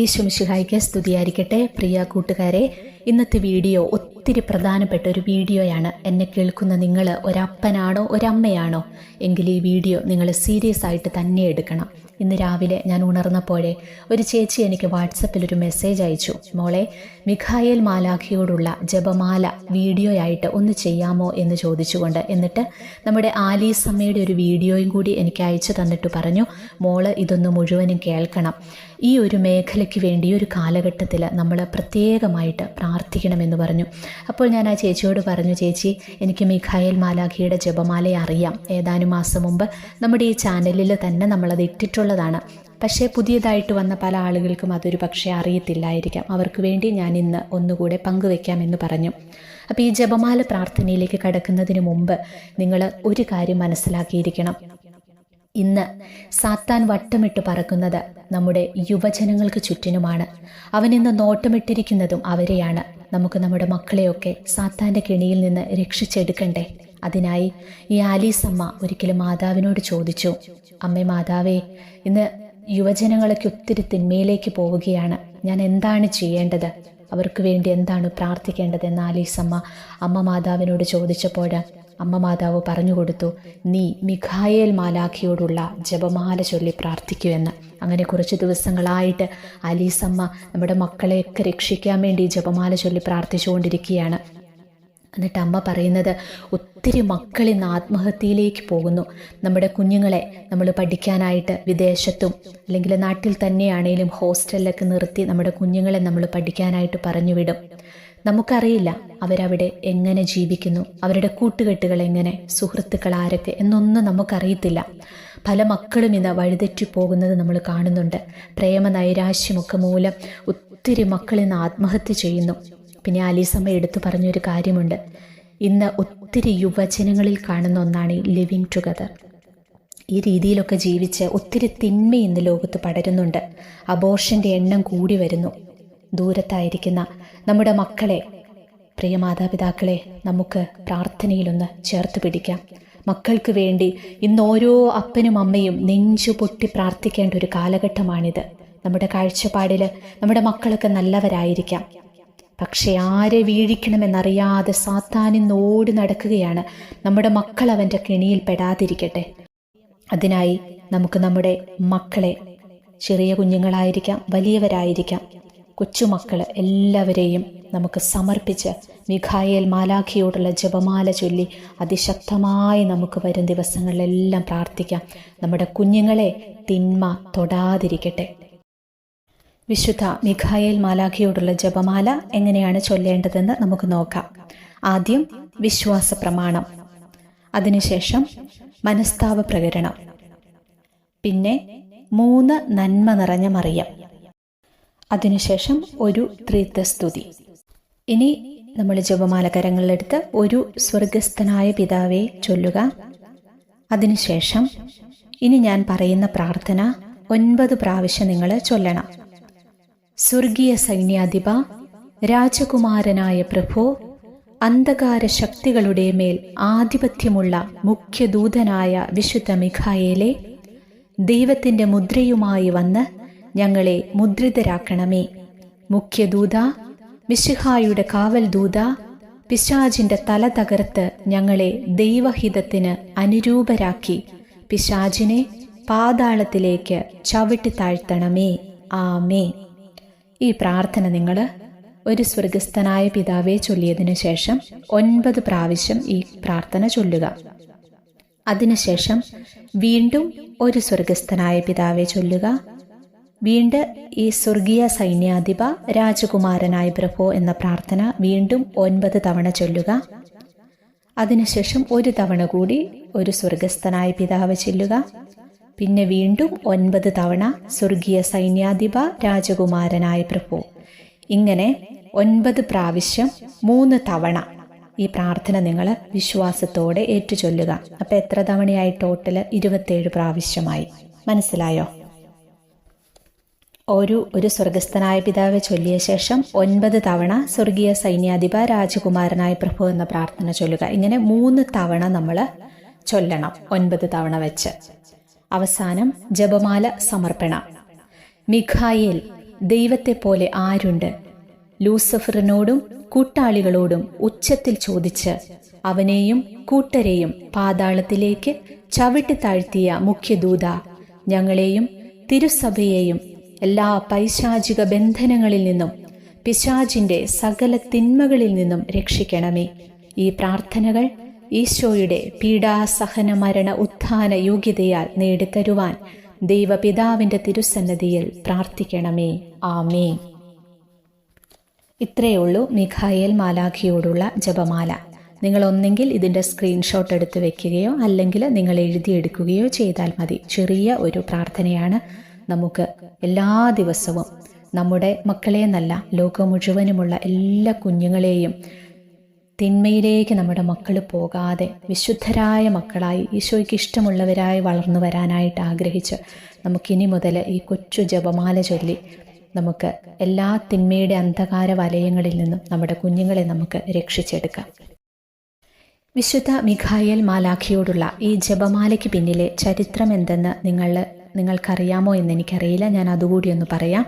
ഈശ്വമിശിഹായിക്ക് സ്തുതിയായിരിക്കട്ടെ. പ്രിയ കൂട്ടുകാരെ ഇന്നത്തെ വീഡിയോ ഒത്തിരി പ്രധാനപ്പെട്ട ഒരു വീഡിയോയാണ്. എന്നെ കേൾക്കുന്ന നിങ്ങൾ ഒരപ്പനാണോ ഒരമ്മയാണോ? എങ്കിൽ ഈ വീഡിയോ നിങ്ങൾ സീരിയസ് ആയിട്ട് തന്നെ എടുക്കണം. ഇന്ന് രാവിലെ ഞാൻ ഉണർന്നപ്പോഴേ ഒരു ചേച്ചി എനിക്ക് വാട്സപ്പിൽ ഒരു മെസ്സേജ് അയച്ചു. മോളെ മിഖായേൽ മാലാഖിയോടുള്ള ജപമാല വീഡിയോയായിട്ട് ഒന്ന് ചെയ്യാമോ എന്ന് ചോദിച്ചുകൊണ്ട് എന്നിട്ട് നമ്മുടെ ആലീസമ്മയുടെ ഒരു വീഡിയോയും കൂടി എനിക്ക് അയച്ചു തന്നിട്ട് പറഞ്ഞു മോൾ ഇതൊന്ന് മുഴുവനും കേൾക്കണം. ഈ ഒരു മേഖലയ്ക്ക് വേണ്ടി ഒരു കാലഘട്ടത്തിൽ നമ്മൾ പ്രത്യേകമായിട്ട് പ്രാർത്ഥിക്കണമെന്ന് പറഞ്ഞു. അപ്പോൾ ഞാൻ ആ ചേച്ചിയോട് പറഞ്ഞു ചേച്ചി എനിക്ക് മിഖായേൽ മാലാഖിയുടെ ജപമാല അറിയാം. ഏതാനും മാസം മുമ്പ് നമ്മുടെ ഈ ചാനലിൽ തന്നെ നമ്മളത് ഇട്ടിട്ടുള്ളതാണ്. പക്ഷേ പുതിയതായിട്ട് വന്ന പല ആളുകൾക്കും അതൊരു പക്ഷേ അറിയത്തില്ലായിരിക്കാം. അവർക്ക് വേണ്ടി ഞാൻ ഇന്ന് ഒന്നുകൂടെ പങ്കുവെക്കാമെന്ന് പറഞ്ഞു. അപ്പോൾ ഈ ജപമാല പ്രാർത്ഥനയിലേക്ക് കടക്കുന്നതിന് മുമ്പ് നിങ്ങൾ ഒരു കാര്യം മനസ്സിലാക്കിയിരിക്കണം. ഇന്ന് സാത്താൻ വട്ടമിട്ട് പറക്കുന്നത് നമ്മുടെ യുവജനങ്ങൾക്ക് ചുറ്റിനുമാണ്. അവൻ ഇന്ന് നോട്ടമിട്ടിരിക്കുന്നതും അവരെയാണ്. നമുക്ക് നമ്മുടെ മക്കളെയൊക്കെ സാത്താന്റെ കെണിയിൽ നിന്ന് രക്ഷിച്ചെടുക്കണ്ടേ? അതിനായി ഈ ആലീസമ്മ ഒരിക്കലും മാതാവിനോട് ചോദിച്ചു. അമ്മേ മാതാവേ ഇന്ന് യുവജനങ്ങളൊക്കെ ഒത്തിരി തിന്മയിലേക്ക് പോവുകയാണ്. ഞാൻ എന്താണ് ചെയ്യേണ്ടത്? അവർക്ക് വേണ്ടി എന്താണ് പ്രാർത്ഥിക്കേണ്ടത് എന്ന് ആലീസമ്മ അമ്മ മാതാവിനോട് ചോദിച്ചപ്പോൾ അമ്മ മാതാവ് പറഞ്ഞുകൊടുത്തു നീ മിഖായേൽ മാലാഖിയോടുള്ള ജപമാല ചൊല്ലി പ്രാർത്ഥിക്കുമെന്ന് അങ്ങനെ കുറച്ച് ദിവസങ്ങളായിട്ട് അലീസമ്മ നമ്മുടെ മക്കളെയൊക്കെ രക്ഷിക്കാൻ വേണ്ടി ജപമാല ചൊല്ലി പ്രാർത്ഥിച്ചുകൊണ്ടിരിക്കുകയാണ്. എന്നിട്ട് അമ്മ പറയുന്നത് ഒത്തിരി മക്കൾ ഇന്ന് ആത്മഹത്യയിലേക്ക് പോകുന്നു. നമ്മുടെ കുഞ്ഞുങ്ങളെ നമ്മൾ പഠിക്കാനായിട്ട് വിദേശത്തും അല്ലെങ്കിൽ നാട്ടിൽ തന്നെയാണെങ്കിലും ഹോസ്റ്റലിലൊക്കെ നിർത്തി നമ്മുടെ കുഞ്ഞുങ്ങളെ നമ്മൾ പഠിക്കാനായിട്ട് പറഞ്ഞു വിടും. നമുക്കറിയില്ല അവരവിടെ എങ്ങനെ ജീവിക്കുന്നു അവരുടെ കൂട്ടുകെട്ടുകൾ എങ്ങനെ സുഹൃത്തുക്കൾ ആരൊക്കെ എന്നൊന്നും നമുക്കറിയത്തില്ല. പല മക്കളും ഇന്ന് വഴിതെറ്റി പോകുന്നത് നമ്മൾ കാണുന്നുണ്ട്. പ്രേമ നൈരാശ്യമൊക്കെ മൂലം ഒത്തിരി മക്കൾ ഇന്ന് ആത്മഹത്യ ചെയ്യുന്നു. പിന്നെ അലീസമ്മ എടുത്തു പറഞ്ഞൊരു കാര്യമുണ്ട്. ഇന്ന് ഒത്തിരി യുവജനങ്ങളിൽ കാണുന്ന ഒന്നാണ് ഈ ലിവിങ് ടുഗദർ. ഈ രീതിയിലൊക്കെ ജീവിച്ച് ഒത്തിരി തിന്മ ഇന്ന് ലോകത്ത് പടരുന്നുണ്ട്. അബോർഷന്റെ എണ്ണം കൂടി വരുന്നു. ദൂരത്തായിരിക്കുന്ന നമ്മുടെ മക്കളെ പ്രിയ മാതാപിതാക്കളെ നമുക്ക് പ്രാർത്ഥനയിലൊന്ന് ചേർത്ത് പിടിക്കാം. മക്കൾക്ക് വേണ്ടി ഇന്ന് ഓരോ അപ്പനും അമ്മയും നെഞ്ചു പൊട്ടി പ്രാർത്ഥിക്കേണ്ട ഒരു കാലഘട്ടമാണിത്. നമ്മുടെ കാഴ്ചപ്പാടിൽ നമ്മുടെ മക്കളൊക്കെ നല്ലവരായിരിക്കാം. പക്ഷെ ആരെ വീഴിക്കണമെന്നറിയാതെ സാത്താനിന്ന് ഓടി നടക്കുകയാണ്. നമ്മുടെ മക്കൾ അവന്റെ കെണിയിൽ പെടാതിരിക്കട്ടെ. അതിനായി നമുക്ക് നമ്മുടെ മക്കളെ ചെറിയ കുഞ്ഞുങ്ങളായിരിക്കാം വലിയവരായിരിക്കാം കൊച്ചുമക്കൾ എല്ലാവരെയും നമുക്ക് സമർപ്പിച്ച് മിഖായേൽ മാലാഖിയോടുള്ള ജപമാല ചൊല്ലി അതിശക്തമായി നമുക്ക് വരും ദിവസങ്ങളിലെല്ലാം പ്രാർത്ഥിക്കാം. നമ്മുടെ കുഞ്ഞുങ്ങളെ തിന്മ തൊടാതിരിക്കട്ടെ. വിശുദ്ധ മിഖായേൽ മാലാഖിയോടുള്ള ജപമാല എങ്ങനെയാണ് ചൊല്ലേണ്ടതെന്ന് നമുക്ക് നോക്കാം. ആദ്യം വിശ്വാസ പ്രമാണം. അതിനുശേഷം മനസ്താവ പ്രകരണം പിന്നെ മൂന്ന് നന്മ നിറഞ്ഞ മറിയം. അതിനുശേഷം ഒരു ത്രിത്വസ്തുതി. ഇനി നമ്മൾ ജപമാല കരങ്ങളിലെടുത്ത് ഒരു സ്വർഗസ്ഥനായ പിതാവെ ചൊല്ലുക. അതിനുശേഷം ഇനി ഞാൻ പറയുന്ന പ്രാർത്ഥന ഒൻപത് പ്രാവശ്യം നിങ്ങൾ ചൊല്ലണം. സ്വർഗീയ സൈന്യാധിപ രാജകുമാരനായ പ്രഭു അന്ധകാര ശക്തികളുടെ മേൽ ആധിപത്യമുള്ള മുഖ്യദൂതനായ വിശുദ്ധ മിഖായേലെ ദൈവത്തിന്റെ മുദ്രയുമായി വന്ന് ഞങ്ങളെ മുദ്രിതരാക്കണമേ. മുഖ്യദൂത മിശിഹായുടെ കാവൽ ദൂത പിശാജിന്റെ തല തകർത്ത് ഞങ്ങളെ ദൈവഹിതത്തിന് അനുരൂപരാക്കി. പിശാജിനെ പാതാളത്തിലേക്ക് ചവിട്ടി താഴ്ത്തണമേ. ആമേ ഈ പ്രാർത്ഥന നിങ്ങൾ ഒരു സ്വർഗസ്ഥനായ പിതാവെ ചൊല്ലിയതിനു ശേഷം ഒൻപത് പ്രാവശ്യം ഈ പ്രാർത്ഥന ചൊല്ലുക. അതിനുശേഷം വീണ്ടും ഒരു സ്വർഗസ്ഥനായ പിതാവെ ചൊല്ലുക. വീണ്ടും ഈ സ്വർഗീയ സൈന്യാധിപ രാജകുമാരനായ പ്രഭോ എന്ന പ്രാർത്ഥന വീണ്ടും ഒൻപത് തവണ ചൊല്ലുക. അതിനുശേഷം ഒരു തവണ കൂടി ഒരു സ്വർഗസ്ഥനായ പിതാവ് ചൊല്ലുക. പിന്നെ വീണ്ടും ഒൻപത് തവണ സ്വർഗീയ സൈന്യാധിപ രാജകുമാരനായ പ്രഭു. ഇങ്ങനെ ഒൻപത് പ്രാവശ്യം മൂന്ന് തവണ ഈ പ്രാർത്ഥന നിങ്ങൾ വിശ്വാസത്തോടെ ഏറ്റുചൊല്ലുക. അപ്പം എത്ര തവണയായി ടോട്ടൽ ഇരുപത്തേഴ് പ്രാവശ്യമായി. മനസ്സിലായോ? ഒരു ഒരു സ്വർഗസ്ഥനായ പിതാവ് ചൊല്ലിയ ശേഷം ഒൻപത് തവണ സ്വർഗീയ സൈന്യാധിപ രാജകുമാരനായ പ്രഭു എന്ന പ്രാർത്ഥന ചൊല്ലുക. ഇങ്ങനെ മൂന്ന് തവണ നമ്മൾ ചൊല്ലണം ഒൻപത് തവണ വെച്ച്. അവസാനം ജപമാല സമർപ്പണം. മിഖായേൽ ദൈവത്തെപ്പോലെ ആരുണ്ട്? ലൂസഫറിനോടും കൂട്ടാളികളോടും ഉച്ചത്തിൽ ചോദിച്ച് അവനെയും കൂട്ടരെയും പാതാളത്തിലേക്ക് ചവിട്ടി താഴ്ത്തിയ മുഖ്യദൂത ഞങ്ങളെയും തിരുസഭയെയും എല്ലാ പൈശാചിക ബന്ധനങ്ങളിൽ നിന്നും പിശാചിന്റെ സകല തിന്മകളിൽ നിന്നും രക്ഷിക്കണമേ. ഈ പ്രാർത്ഥനകൾ ഈശോയുടെ പീഡാസഹന മരണ ഉത്ഥാന യോഗ്യതയാൽ നേടിത്തരുവാൻ ദൈവപിതാവിന്റെ തിരുസന്നതിയിൽ പ്രാർത്ഥിക്കണമേ. ആമേ ഇത്രയേ ഉള്ളൂ മിഖായേൽ മാലാഖിയോടുള്ള ജപമാല. നിങ്ങൾ ഒന്നെങ്കിൽ ഇതിന്റെ സ്ക്രീൻഷോട്ട് എടുത്ത് വെക്കുകയോ അല്ലെങ്കിൽ നിങ്ങൾ എഴുതിയെടുക്കുകയോ ചെയ്താൽ മതി. ചെറിയ ഒരു പ്രാർത്ഥനയാണ്. നമുക്ക് എല്ലാ ദിവസവും നമ്മുടെ മക്കളെ നല്ല ലോകം മുഴുവനുമുള്ള എല്ലാ കുഞ്ഞുങ്ങളെയും തിന്മയിലേക്ക് നമ്മുടെ മക്കൾ പോകാതെ വിശുദ്ധരായ മക്കളായി ഈശോയ്ക്ക് ഇഷ്ടമുള്ളവരായി വളർന്നു വരാനായിട്ട് ആഗ്രഹിച്ച് നമുക്കിനി മുതൽ ഈ കൊച്ചു ജപമാല ചൊല്ലി നമുക്ക് എല്ലാ തിന്മയുടെ അന്ധകാര വലയങ്ങളിൽ നിന്നും നമ്മുടെ കുഞ്ഞുങ്ങളെ നമുക്ക് രക്ഷിച്ചെടുക്കാം. വിശുദ്ധ മിഖായൽ മാലാഖിയോടുള്ള ഈ ജപമാലയ്ക്ക് പിന്നിലെ ചരിത്രം എന്തെന്ന് നിങ്ങൾ നിങ്ങൾക്കറിയാമോ എന്ന് എനിക്കറിയില്ല ഞാൻ അതുകൂടി ഒന്ന് പറയാം.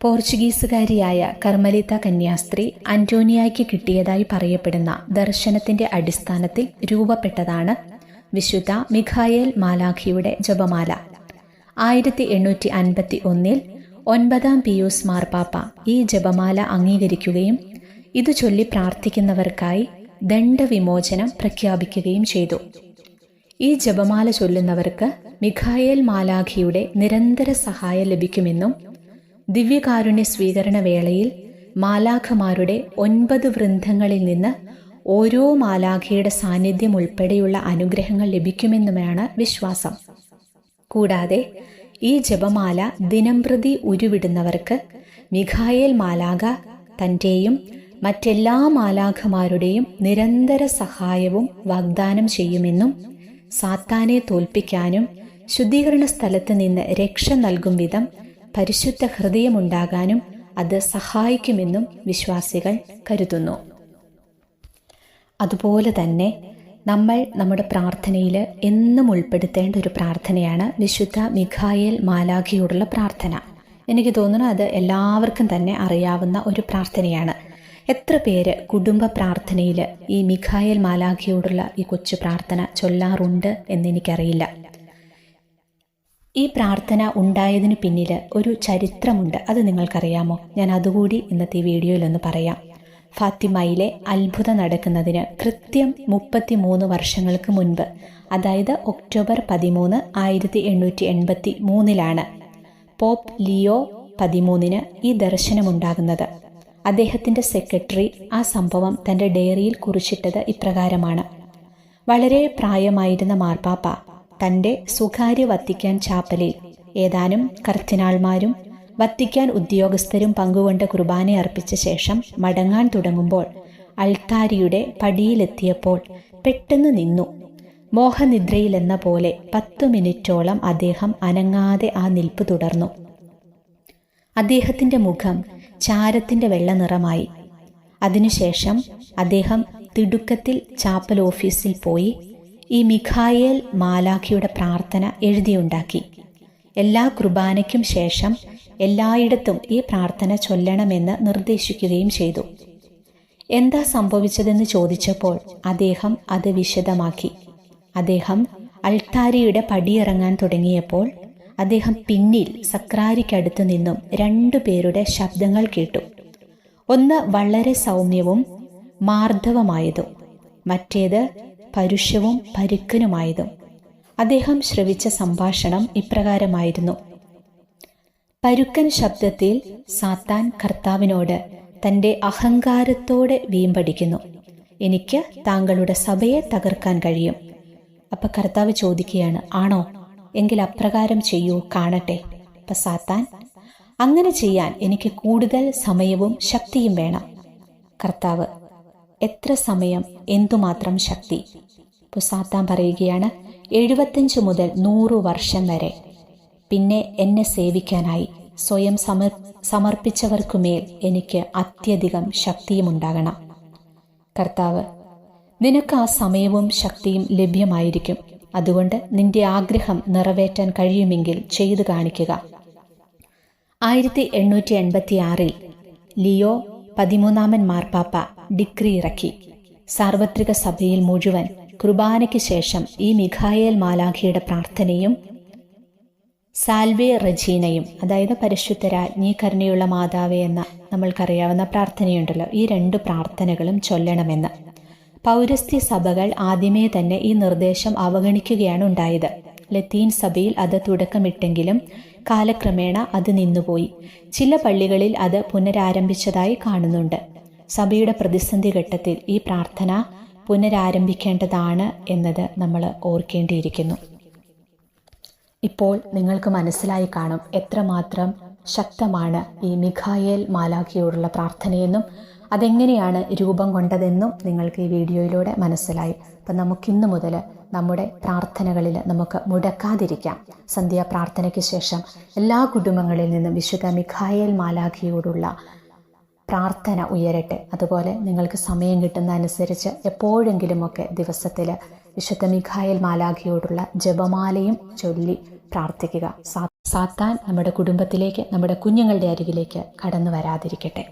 പോർച്ചുഗീസുകാരിയായ കർമ്മലിത്ത കന്യാസ്ത്രീ അന്റോണിയായ്ക്ക് കിട്ടിയതായി പറയപ്പെടുന്ന ദർശനത്തിന്റെ അടിസ്ഥാനത്തിൽ രൂപപ്പെട്ടതാണ് വിശുദ്ധ മിഖായേൽ മാലാഖിയുടെ ജപമാല. ആയിരത്തി എണ്ണൂറ്റി അൻപത്തി ഒന്നിൽ ഒൻപതാം പിയൂസ് മാർപ്പാപ്പ ഈ ജപമാല അംഗീകരിക്കുകയും ഇത് ചൊല്ലി പ്രാർത്ഥിക്കുന്നവർക്കായി ദണ്ഡവിമോചനം പ്രഖ്യാപിക്കുകയും ചെയ്തു. ഈ ജപമാല ചൊല്ലുന്നവർക്ക് മിഖായേൽ മാലാഖിയുടെ നിരന്തര സഹായം ലഭിക്കുമെന്നും ദിവ്യകാരുണ്യ സ്വീകരണ വേളയിൽ മാലാഖമാരുടെ ഒൻപത് വൃന്ദങ്ങളിൽ നിന്ന് ഓരോ മാലാഖയുടെ സാന്നിധ്യം ഉൾപ്പെടെയുള്ള അനുഗ്രഹങ്ങൾ ലഭിക്കുമെന്നുമാണ് വിശ്വാസം. കൂടാതെ ഈ ജപമാല ദിനംപ്രതി ഉരുവിടുന്നവർക്ക് മിഖായേൽ മാലാഖ തന്റെയും മറ്റെല്ലാ മാലാഖമാരുടെയും നിരന്തര സഹായവും വാഗ്ദാനം ചെയ്യുമെന്നും സാത്താനെ തോൽപ്പിക്കാനും ശുദ്ധീകരണ സ്ഥലത്ത് നിന്ന് രക്ഷ നൽകും വിധം പരിശുദ്ധ ഹൃദയമുണ്ടാകാനും അത് സഹായിക്കുമെന്നും വിശ്വാസികൾ കരുതുന്നു. അതുപോലെ തന്നെ നമ്മൾ നമ്മുടെ പ്രാർത്ഥനയിൽ എന്നും ഉൾപ്പെടുത്തേണ്ട ഒരു പ്രാർത്ഥനയാണ് വിശുദ്ധ മിഖായേൽ മാലാഖിയോടുള്ള പ്രാർത്ഥന. എനിക്ക് തോന്നുന്നു അത് എല്ലാവർക്കും തന്നെ അറിയാവുന്ന ഒരു പ്രാർത്ഥനയാണ്. എത്ര പേര് കുടുംബ പ്രാർത്ഥനയിൽ ഈ മിഖായേൽ മാലാഖിയോടുള്ള ഈ കൊച്ചു പ്രാർത്ഥന ചൊല്ലാറുണ്ട് എന്നെനിക്കറിയില്ല ഈ പ്രാർത്ഥന ഉണ്ടായതിനു പിന്നിൽ ഒരു ചരിത്രമുണ്ട്. അത് നിങ്ങൾക്കറിയാമോ? ഞാൻ അതുകൂടി ഇന്നത്തെ വീഡിയോയിൽ ഒന്ന് പറയാം. ഫാത്തിമയിലെ അത്ഭുതം നടക്കുന്നതിന് കൃത്യം മുപ്പത്തി മൂന്ന് വർഷങ്ങൾക്ക് മുൻപ് അതായത് ഒക്ടോബർ പതിമൂന്ന് ആയിരത്തി എണ്ണൂറ്റി എൺപത്തി മൂന്നിലാണ് പോപ്പ് ലിയോ പതിമൂന്നിന് ഈ ദർശനമുണ്ടാകുന്നത്. അദ്ദേഹത്തിന്റെ സെക്രട്ടറി ആ സംഭവം തന്റെ ഡയറിയിൽ കുറിച്ചിട്ടത് ഇപ്രകാരമാണ്. വളരെ പ്രായമായിരുന്ന മാർപ്പാപ്പ തന്റെ സ്വകാര്യ വത്തിക്കാൻ ചാപ്പലിൽ. ഏതാനും കർത്തിനാൾമാരും വത്തിക്കാൻ ഉദ്യോഗസ്ഥരും പങ്കുകൊണ്ട കുർബാന അർപ്പിച്ച ശേഷം മടങ്ങാൻ തുടങ്ങുമ്പോൾ അൾത്താരിയുടെ പടിയിലെത്തിയപ്പോൾ പെട്ടെന്ന് നിന്നു. മോഹനിദ്രയിലെന്ന പോലെ പത്തു മിനിറ്റോളം അദ്ദേഹം അനങ്ങാതെ ആ നിൽപ്പ് തുടർന്നു. അദ്ദേഹത്തിന്റെ മുഖം ചാരത്തിന്റെ വെള്ള നിറമായി അതിനുശേഷം അദ്ദേഹം തിടുക്കത്തിൽ ചാപ്പൽ ഓഫീസിൽ പോയി ഈ മിഖായേൽ മാലാഖിയുടെ പ്രാർത്ഥന എഴുതിയുണ്ടാക്കി. എല്ലാ കുർബാനയ്ക്കും ശേഷം എല്ലായിടത്തും ഈ പ്രാർത്ഥന ചൊല്ലണമെന്ന് നിർദ്ദേശിക്കുകയും ചെയ്തു. എന്താ സംഭവിച്ചതെന്ന് ചോദിച്ചപ്പോൾ അദ്ദേഹം അത് വിശദമാക്കി. അദ്ദേഹം അൾത്താരിയുടെ പടിയിറങ്ങാൻ തുടങ്ങിയപ്പോൾ അദ്ദേഹം പിന്നിൽ സക്രാരിക്കടുത്തു നിന്നും രണ്ടു പേരുടെ ശബ്ദങ്ങൾ കേട്ടു. ഒന്ന് വളരെ സൗമ്യവും മാർദ്ദവമായതും മറ്റേത് പരുഷവും പരുക്കനുമായതും. അദ്ദേഹം ശ്രവിച്ച സംഭാഷണം ഇപ്രകാരമായിരുന്നു. പരുക്കൻ ശബ്ദത്തിൽ സാത്താൻ കർത്താവിനോട് തന്റെ അഹങ്കാരത്തോടെ വീമ്പടിക്കുന്നു. എനിക്ക് താങ്കളുടെ സഭയെ തകർക്കാൻ കഴിയും. അപ്പൊ കർത്താവ് ചോദിക്കുകയാണ് ആണോ? എങ്കിൽ അപ്രകാരം ചെയ്യൂ കാണട്ടെ. അപ്പൊ സാത്താൻ അങ്ങനെ ചെയ്യാൻ എനിക്ക് കൂടുതൽ സമയവും ശക്തിയും വേണം. കർത്താവ് എത്ര സമയം എന്തുമാത്രം ശക്തി? ഇപ്പോൾ സാത്താൻ പറയുകയാണ് എഴുപത്തഞ്ച് മുതൽ നൂറ് വർഷം വരെ. പിന്നെ എന്നെ സേവിക്കാനായി സ്വയം സമർ സമർപ്പിച്ചവർക്കുമേൽ എനിക്ക് അത്യധികം ശക്തിയും ഉണ്ടാകണം കർത്താവ് നിനക്ക് ആ സമയവും ശക്തിയും ലഭ്യമായിരിക്കും. അതുകൊണ്ട് നിന്റെ ആഗ്രഹം നിറവേറ്റാൻ കഴിയുമെങ്കിൽ ചെയ്തു കാണിക്കുക. ആയിരത്തി എണ്ണൂറ്റി എൺപത്തി ആറിൽ ലിയോ പതിമൂന്നാമൻ മാർപ്പാപ്പ ഡിക്രി ഇറക്കി. സാർവത്രിക സഭയിൽ മുഴുവൻ കുർബാനയ്ക്ക് ശേഷം ഈ മിഖായേൽ മാലാഖിയുടെ പ്രാർത്ഥനയും സാൽവേ റജീനയും അതായത് പരിശുദ്ധ രാജ്ഞി കരുണയുള്ള മാതാവേ എന്ന നമ്മൾക്കറിയാവുന്ന പ്രാർത്ഥനയുണ്ടല്ലോ ഈ രണ്ട് പ്രാർത്ഥനകളും ചൊല്ലണമെന്ന്. പൗരസ്ത്യ സഭകൾ ആദ്യമേ തന്നെ ഈ നിർദ്ദേശം അവഗണിക്കുകയാണ് ഉണ്ടായത്. ലത്തീൻ സഭയിൽ അത് തുടക്കമിട്ടെങ്കിലും കാലക്രമേണ അത് നിന്നുപോയി. ചില പള്ളികളിൽ അത് പുനരാരംഭിച്ചതായി കാണുന്നുണ്ട്. സഭയുടെ പ്രതിസന്ധി ഘട്ടത്തിൽ ഈ പ്രാർത്ഥന പുനരാരംഭിക്കേണ്ടതാണ് എന്നത് നമ്മൾ ഓർക്കേണ്ടിയിരിക്കുന്നു. ഇപ്പോൾ നിങ്ങൾക്ക് മനസ്സിലായി കാണും എത്രമാത്രം ശക്തമാണ് ഈ മിഖായേൽ മാലാഖിയോടുള്ള പ്രാർത്ഥനയെന്നും അതെങ്ങനെയാണ് രൂപം കൊണ്ടതെന്നും നിങ്ങൾക്ക് ഈ വീഡിയോയിലൂടെ മനസ്സിലായി. അപ്പം നമുക്കിന്ന് മുതൽ നമ്മുടെ പ്രാർത്ഥനകളിൽ നമുക്ക് മുടക്കാതിരിക്കാം. സന്ധ്യാ പ്രാർത്ഥനയ്ക്ക് ശേഷം എല്ലാ കുടുംബങ്ങളിൽ നിന്നും വിശുദ്ധ മിഖായേൽ മാലാഖിയോടുള്ള പ്രാർത്ഥന ഉയരട്ടെ. അതുപോലെ നിങ്ങൾക്ക് സമയം കിട്ടുന്ന അനുസരിച്ച് എപ്പോഴെങ്കിലുമൊക്കെ ദിവസത്തിൽ വിശുദ്ധ മിഖായൽ മാലാഖിയോടുള്ള ജപമാലയും ചൊല്ലി പ്രാർത്ഥിക്കുക. സാത്താൻ നമ്മുടെ കുടുംബത്തിലേക്ക് നമ്മുടെ കുഞ്ഞുങ്ങളുടെ അരികിലേക്ക് കടന്നു വരാതിരിക്കട്ടെ.